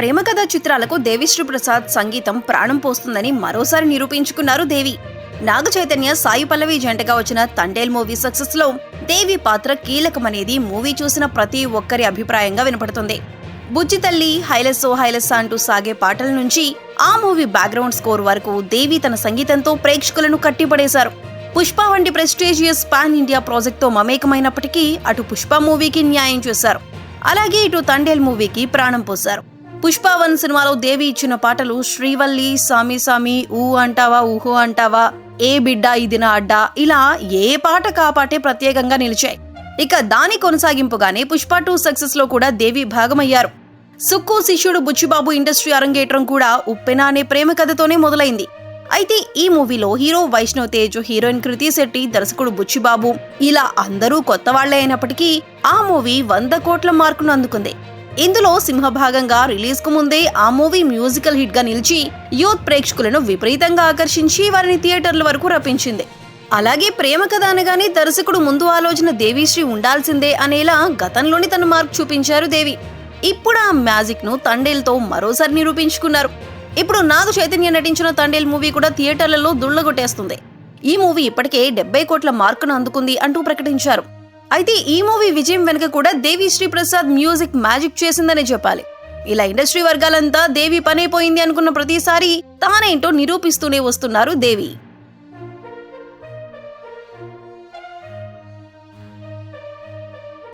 ప్రేమ కథా చిత్రాలకు దేవిశ్రీ ప్రసాద్ సంగీతం ప్రాణం పోస్తుందని మరోసారి నిరూపించుకున్నారు దేవి. నాగ చైతన్య సాయి పల్లవి జంటగా వచ్చిన తండేల్ మూవీ సక్సెస్లో దేవి పాత్ర కీలకమనేది మూవీ చూసిన ప్రతి ఒక్కరి అభిప్రాయంగా వినపడుతుంది. బుజ్జి తల్లి హైలెస్సో హైలెస్సా అంటూ సాగే పాటల నుంచి ఆ మూవీ బ్యాక్గ్రౌండ్ స్కోర్ వరకు దేవి తన సంగీతంతో ప్రేక్షకులను కట్టిపడేశారు. పుష్ప వంటి ప్రెస్టీజియస్ పాన్ ఇండియా ప్రాజెక్ట్తో మమేకమైనప్పటికీ అటు పుష్ప మూవీకి న్యాయం చేశారు. అలాగే ఇటు తండేల్ మూవీకి ప్రాణం పోశారు. పుష్పావన్ సినిమాలో దేవి ఇచ్చిన పాటలు శ్రీవల్లి సామి సామి ఊ అంటావా ఊహో అంటావా ఏ బిడ్డ ఇది నా అడ్డా ఇలా ఏ పాట కాపాటే ప్రత్యేకంగా నిలిచాయి. ఇక దాని కొనసాగింపుగానే పుష్ప టూ సక్సెస్లో కూడా దేవి భాగమయ్యారు. సుక్కు శిష్యుడు బుచ్చిబాబు ఇండస్ట్రీ అరంగేట్రం కూడా ఉప్పెన అనే ప్రేమ కథతోనే మొదలైంది. అయితే ఈ మూవీలో హీరో వైష్ణవ్ తేజ్ హీరోయిన్ కృతి శెట్టి దర్శకుడు బుచ్చిబాబు ఇలా అందరూ కొత్త వాళ్ళే అయినప్పటికీ ఆ మూవీ వంద కోట్ల మార్కును అందుకుంది. ఇందులో సింహభాగంగా రిలీజ్కు ముందే ఆ మూవీ మ్యూజికల్ హిట్గా నిలిచి యూత్ ప్రేక్షకులను విపరీతంగా ఆకర్షించి వారిని థియేటర్ల వరకు రప్పించింది. అలాగే ప్రేమ కథ అనగానే దర్శకుడు ముందు ఆలోచన దేవిశ్రీ ఉండాల్సిందే అనేలా గతంలోని తన మార్క్ చూపించారు దేవి. ఇప్పుడు ఆ మ్యాజిక్ను తండేల్తో మరోసారి నిరూపించుకున్నారు. ఇప్పుడు నాగు చైతన్య నటించిన తండేల్ మూవీ కూడా థియేటర్లలో దుళ్ళగొట్టేస్తుంది. ఈ మూవీ ఇప్పటికే డెబ్బై కోట్ల మార్కును అందుకుంది అంటూ ప్రకటించారు. అయితే ఈ మూవీ విజయం వెనుక కూడా దేవి శ్రీప్రసాద్ మ్యూజిక్ మ్యాజిక్ చేసిందనే చెప్పాలి. ఇలా ఇండస్ట్రీ వర్గాలంతా దేవి పనైపోయింది అనుకున్న ప్రతిసారి తానేంటో నిరూపిస్తూనే వస్తున్నారు దేవి.